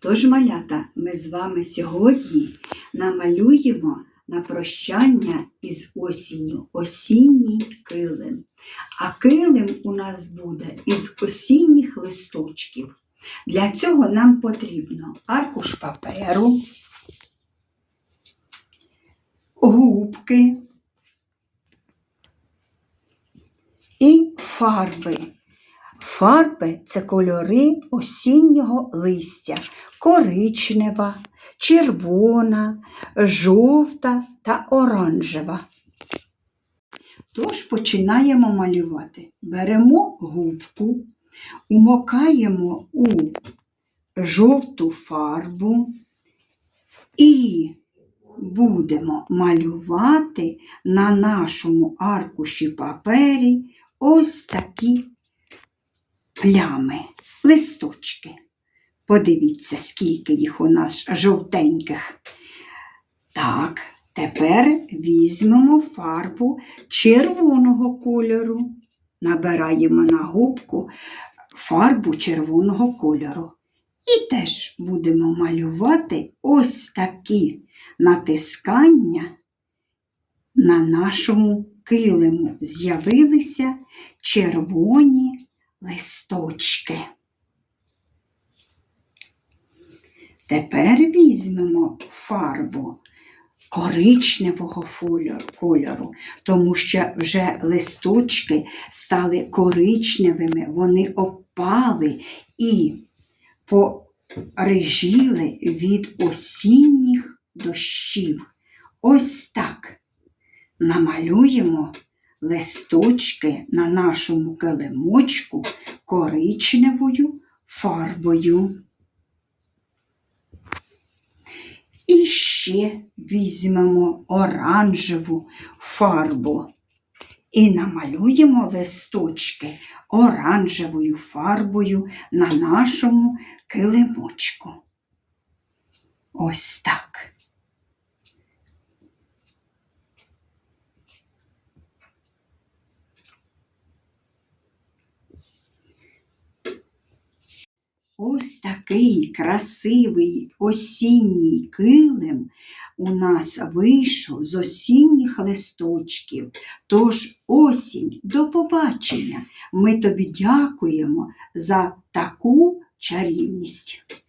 Тож, малята, ми з вами сьогодні намалюємо на прощання із осінню осінній килим. А килим у нас буде із осінніх листочків. Для цього нам потрібно аркуш паперу, губки і фарби. Фарби це кольори осіннього листя, коричнева, червона, жовта та оранжева. Тож починаємо малювати. Беремо губку, умокаємо у жовту фарбу і будемо малювати на нашому аркуші папері ось такі плями, листочки. Подивіться, скільки їх у нас жовтеньких. Так, тепер візьмемо фарбу червоного кольору. Набираємо на губку фарбу червоного кольору. І теж будемо малювати ось такі натискання на нашому килиму. З'явилися червоні листочки. Тепер візьмемо фарбу коричневого кольору, тому що вже листочки стали коричневими, вони опали і порежіли від осінніх дощів. Ось так намалюємо листочки на нашому килимочку коричневою фарбою. І ще візьмемо оранжеву фарбу і намалюємо листочки оранжевою фарбою на нашому килимочку. Ось так. Ось такий красивий осінній килим у нас вийшов з осінніх листочків. Тож осінь, до побачення! Ми тобі дякуємо за таку чарівність.